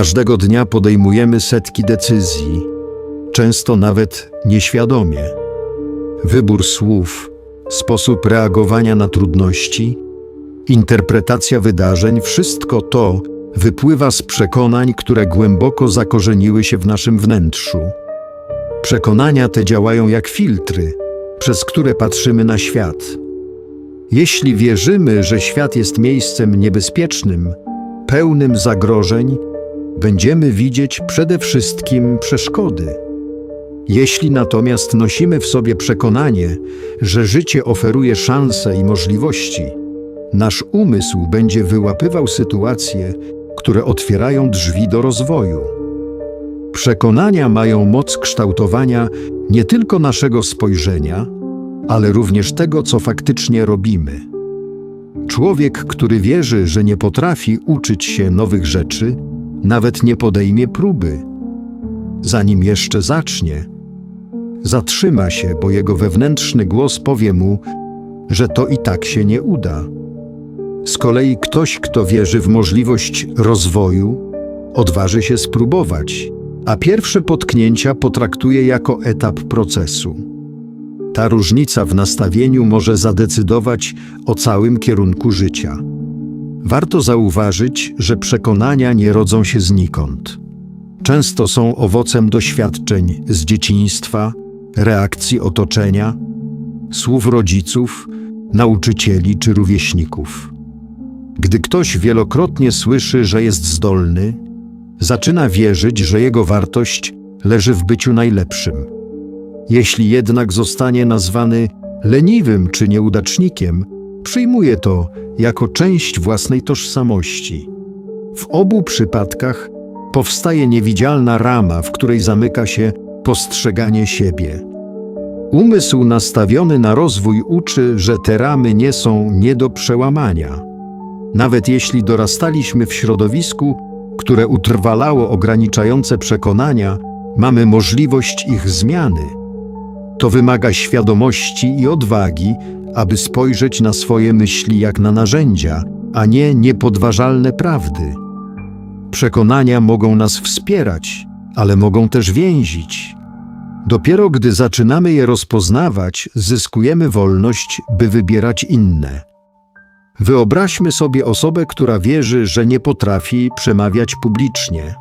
Każdego dnia podejmujemy setki decyzji, często nawet nieświadomie. Wybór słów, sposób reagowania na trudności, interpretacja wydarzeń wszystko to wypływa z przekonań, które głęboko zakorzeniły się w naszym wnętrzu. Przekonania te działają jak filtry, przez które patrzymy na świat. Jeśli wierzymy, że świat jest miejscem niebezpiecznym, pełnym zagrożeń, będziemy widzieć przede wszystkim przeszkody. Jeśli natomiast nosimy w sobie przekonanie, że życie oferuje szanse i możliwości, nasz umysł będzie wyłapywał sytuacje, które otwierają drzwi do rozwoju. Przekonania mają moc kształtowania nie tylko naszego spojrzenia, ale również tego, co faktycznie robimy. Człowiek, który wierzy, że nie potrafi uczyć się nowych rzeczy, nawet nie podejmie próby. Zanim jeszcze zacznie, zatrzyma się, bo jego wewnętrzny głos powie mu, że to i tak się nie uda. Z kolei ktoś, kto wierzy w możliwość rozwoju, odważy się spróbować, a pierwsze potknięcia potraktuje jako etap procesu. Ta różnica w nastawieniu może zadecydować o całym kierunku życia. Warto zauważyć, że przekonania nie rodzą się znikąd. Często są owocem doświadczeń z dzieciństwa, reakcji otoczenia, słów rodziców, nauczycieli czy rówieśników. Gdy ktoś wielokrotnie słyszy, że jest zdolny, zaczyna wierzyć, że jego wartość leży w byciu najlepszym. Jeśli jednak zostanie nazwany leniwym czy nieudacznikiem, przyjmuje to jako część własnej tożsamości. W obu przypadkach powstaje niewidzialna rama, w której zamyka się postrzeganie siebie. Umysł nastawiony na rozwój uczy, że te ramy nie są nie do przełamania. Nawet jeśli dorastaliśmy w środowisku, które utrwalało ograniczające przekonania, mamy możliwość ich zmiany. To wymaga świadomości i odwagi, aby spojrzeć na swoje myśli jak na narzędzia, a nie niepodważalne prawdy. Przekonania mogą nas wspierać, ale mogą też więzić. Dopiero gdy zaczynamy je rozpoznawać, zyskujemy wolność, by wybierać inne. Wyobraźmy sobie osobę, która wierzy, że nie potrafi przemawiać publicznie.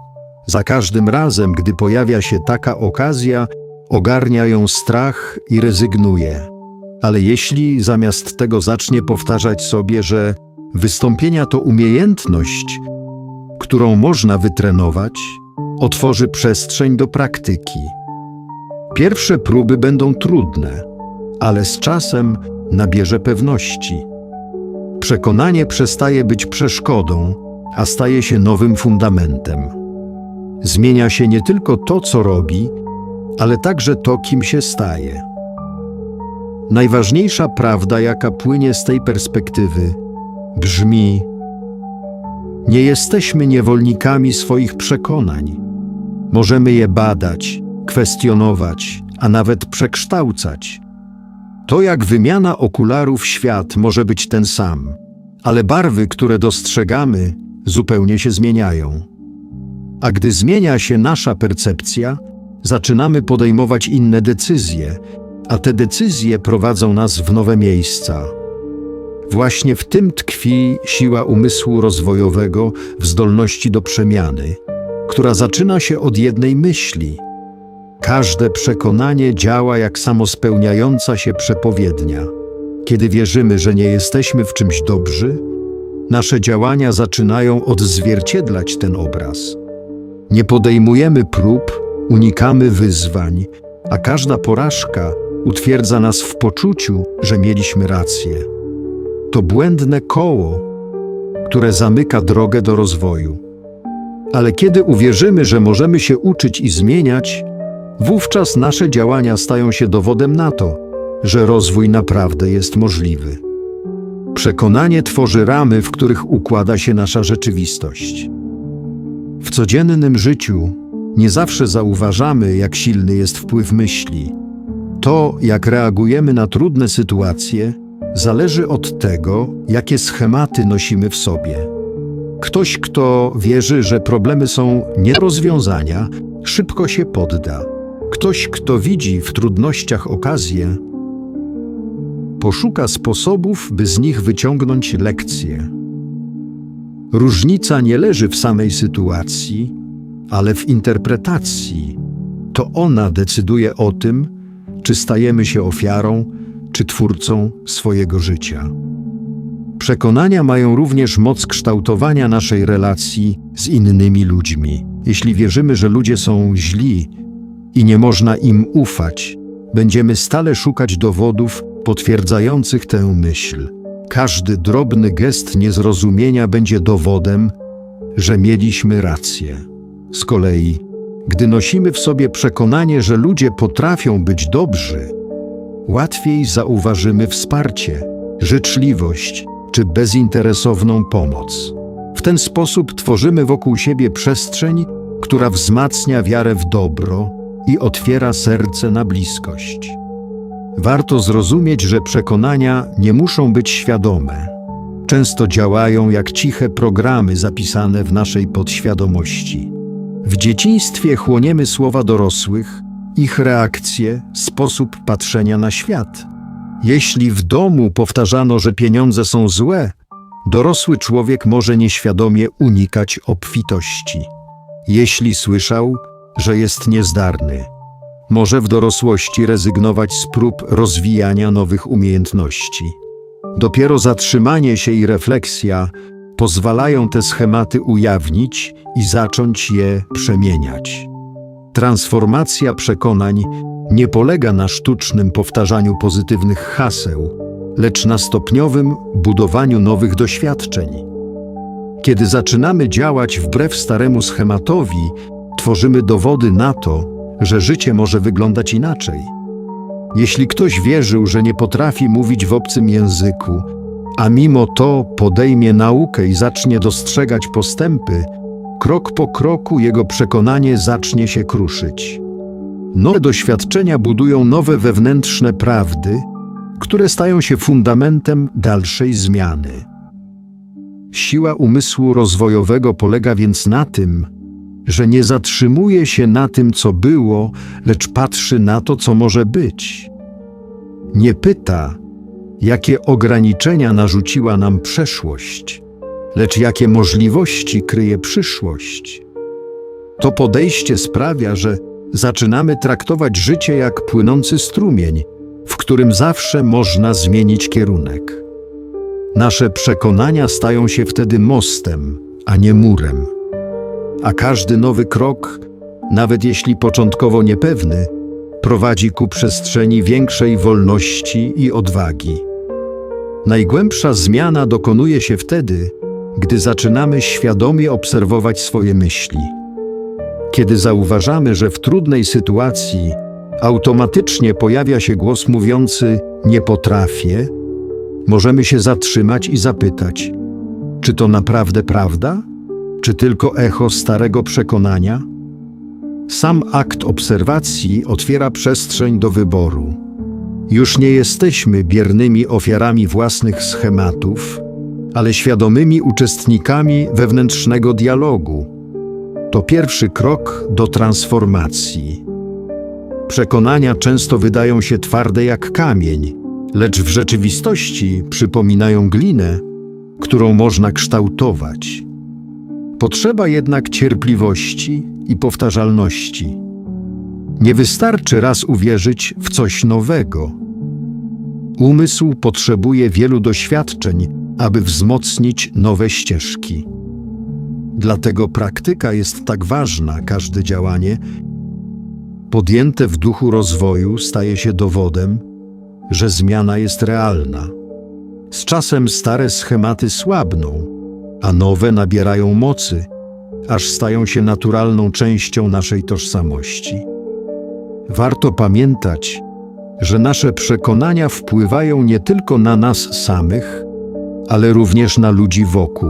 Za każdym razem, gdy pojawia się taka okazja, ogarnia ją strach i rezygnuje. Ale jeśli zamiast tego zacznie powtarzać sobie, że wystąpienia to umiejętność, którą można wytrenować, otworzy przestrzeń do praktyki. Pierwsze próby będą trudne, ale z czasem nabierze pewności. Przekonanie przestaje być przeszkodą, a staje się nowym fundamentem. Zmienia się nie tylko to, co robi, ale także to, kim się staje. Najważniejsza prawda, jaka płynie z tej perspektywy, brzmi: Nie jesteśmy niewolnikami swoich przekonań. Możemy je badać, kwestionować, a nawet przekształcać. To jak wymiana okularów świat może być ten sam, ale barwy, które dostrzegamy, zupełnie się zmieniają. A gdy zmienia się nasza percepcja, zaczynamy podejmować inne decyzje, a te decyzje prowadzą nas w nowe miejsca. Właśnie w tym tkwi siła umysłu rozwojowego w zdolności do przemiany, która zaczyna się od jednej myśli. Każde przekonanie działa jak samospełniająca się przepowiednia. Kiedy wierzymy, że nie jesteśmy w czymś dobrzy, nasze działania zaczynają odzwierciedlać ten obraz. Nie podejmujemy prób, unikamy wyzwań, a każda porażka utwierdza nas w poczuciu, że mieliśmy rację. To błędne koło, które zamyka drogę do rozwoju. Ale kiedy uwierzymy, że możemy się uczyć i zmieniać, wówczas nasze działania stają się dowodem na to, że rozwój naprawdę jest możliwy. Przekonanie tworzy ramy, w których układa się nasza rzeczywistość. W codziennym życiu nie zawsze zauważamy, jak silny jest wpływ myśli. To, jak reagujemy na trudne sytuacje, zależy od tego, jakie schematy nosimy w sobie. Ktoś, kto wierzy, że problemy są nie do rozwiązania, szybko się podda. Ktoś, kto widzi w trudnościach okazję, poszuka sposobów, by z nich wyciągnąć lekcje. Różnica nie leży w samej sytuacji, ale w interpretacji. To ona decyduje o tym, czy stajemy się ofiarą, czy twórcą swojego życia. Przekonania mają również moc kształtowania naszej relacji z innymi ludźmi. Jeśli wierzymy, że ludzie są źli i nie można im ufać, będziemy stale szukać dowodów potwierdzających tę myśl. Każdy drobny gest niezrozumienia będzie dowodem, że mieliśmy rację. Z kolei, gdy nosimy w sobie przekonanie, że ludzie potrafią być dobrzy, łatwiej zauważymy wsparcie, życzliwość czy bezinteresowną pomoc. W ten sposób tworzymy wokół siebie przestrzeń, która wzmacnia wiarę w dobro i otwiera serce na bliskość. Warto zrozumieć, że przekonania nie muszą być świadome. Często działają jak ciche programy zapisane w naszej podświadomości. W dzieciństwie chłoniemy słowa dorosłych, ich reakcje, sposób patrzenia na świat. Jeśli w domu powtarzano, że pieniądze są złe, dorosły człowiek może nieświadomie unikać obfitości. Jeśli słyszał, że jest niezdarny, może w dorosłości rezygnować z prób rozwijania nowych umiejętności. Dopiero zatrzymanie się i refleksja pozwalają te schematy ujawnić i zacząć je przemieniać. Transformacja przekonań nie polega na sztucznym powtarzaniu pozytywnych haseł, lecz na stopniowym budowaniu nowych doświadczeń. Kiedy zaczynamy działać wbrew staremu schematowi, tworzymy dowody na to, że życie może wyglądać inaczej. Jeśli ktoś wierzył, że nie potrafi mówić w obcym języku, a mimo to podejmie naukę i zacznie dostrzegać postępy, krok po kroku jego przekonanie zacznie się kruszyć. Nowe doświadczenia budują nowe wewnętrzne prawdy, które stają się fundamentem dalszej zmiany. Siła umysłu rozwojowego polega więc na tym, że nie zatrzymuje się na tym, co było, lecz patrzy na to, co może być. Nie pyta, jakie ograniczenia narzuciła nam przeszłość, lecz jakie możliwości kryje przyszłość. To podejście sprawia, że zaczynamy traktować życie jak płynący strumień, w którym zawsze można zmienić kierunek. Nasze przekonania stają się wtedy mostem, a nie murem. A każdy nowy krok, nawet jeśli początkowo niepewny, prowadzi ku przestrzeni większej wolności i odwagi. Najgłębsza zmiana dokonuje się wtedy, gdy zaczynamy świadomie obserwować swoje myśli. Kiedy zauważamy, że w trudnej sytuacji automatycznie pojawia się głos mówiący nie potrafię, możemy się zatrzymać i zapytać: czy to naprawdę prawda? Czy tylko echo starego przekonania? Sam akt obserwacji otwiera przestrzeń do wyboru. Już nie jesteśmy biernymi ofiarami własnych schematów, ale świadomymi uczestnikami wewnętrznego dialogu. To pierwszy krok do transformacji. Przekonania często wydają się twarde jak kamień, lecz w rzeczywistości przypominają glinę, którą można kształtować. Potrzeba jednak cierpliwości i powtarzalności. Nie wystarczy raz uwierzyć w coś nowego. Umysł potrzebuje wielu doświadczeń, aby wzmocnić nowe ścieżki. Dlatego praktyka jest tak ważna, każde działanie podjęte w duchu rozwoju staje się dowodem, że zmiana jest realna. Z czasem stare schematy słabną, a nowe nabierają mocy, aż stają się naturalną częścią naszej tożsamości. Warto pamiętać, że nasze przekonania wpływają nie tylko na nas samych, ale również na ludzi wokół.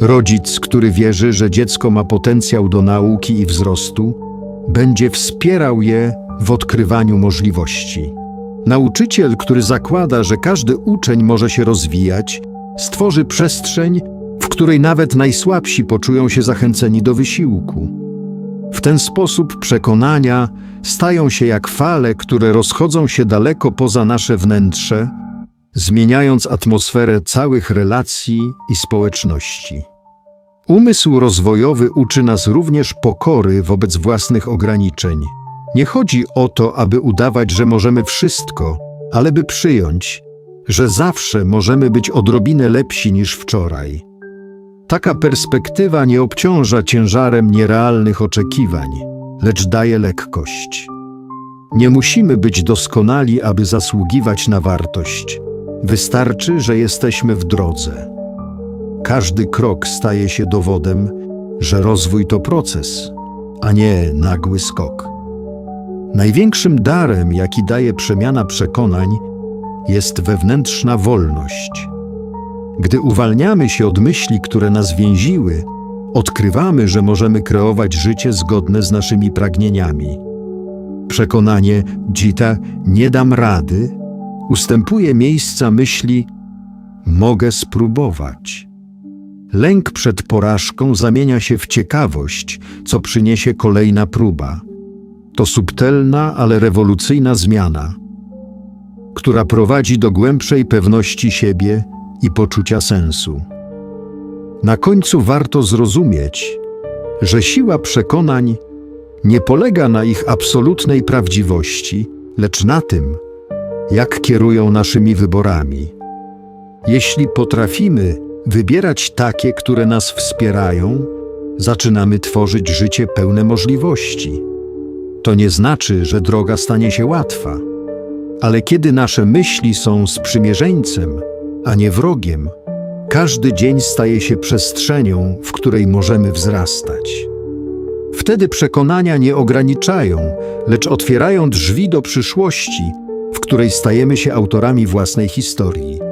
Rodzic, który wierzy, że dziecko ma potencjał do nauki i wzrostu, będzie wspierał je w odkrywaniu możliwości. Nauczyciel, który zakłada, że każdy uczeń może się rozwijać, stworzy przestrzeń, w której nawet najsłabsi poczują się zachęceni do wysiłku. Ten sposób przekonania stają się jak fale, które rozchodzą się daleko poza nasze wnętrze, zmieniając atmosferę całych relacji i społeczności. Umysł rozwojowy uczy nas również pokory wobec własnych ograniczeń. Nie chodzi o to, aby udawać, że możemy wszystko, ale by przyjąć, że zawsze możemy być odrobinę lepsi niż wczoraj. Taka perspektywa nie obciąża ciężarem nierealnych oczekiwań, lecz daje lekkość. Nie musimy być doskonali, aby zasługiwać na wartość. Wystarczy, że jesteśmy w drodze. Każdy krok staje się dowodem, że rozwój to proces, a nie nagły skok. Największym darem, jaki daje przemiana przekonań, jest wewnętrzna wolność. Gdy uwalniamy się od myśli, które nas więziły, odkrywamy, że możemy kreować życie zgodne z naszymi pragnieniami. Przekonanie dzita nie dam rady ustępuje miejsca myśli mogę spróbować. Lęk przed porażką zamienia się w ciekawość, co przyniesie kolejna próba. To subtelna, ale rewolucyjna zmiana, która prowadzi do głębszej pewności siebie i poczucia sensu. Na końcu warto zrozumieć, że siła przekonań nie polega na ich absolutnej prawdziwości, lecz na tym, jak kierują naszymi wyborami. Jeśli potrafimy wybierać takie, które nas wspierają, zaczynamy tworzyć życie pełne możliwości. To nie znaczy, że droga stanie się łatwa, ale kiedy nasze myśli są sprzymierzeńcem, a nie wrogiem, każdy dzień staje się przestrzenią, w której możemy wzrastać. Wtedy przekonania nie ograniczają, lecz otwierają drzwi do przyszłości, w której stajemy się autorami własnej historii.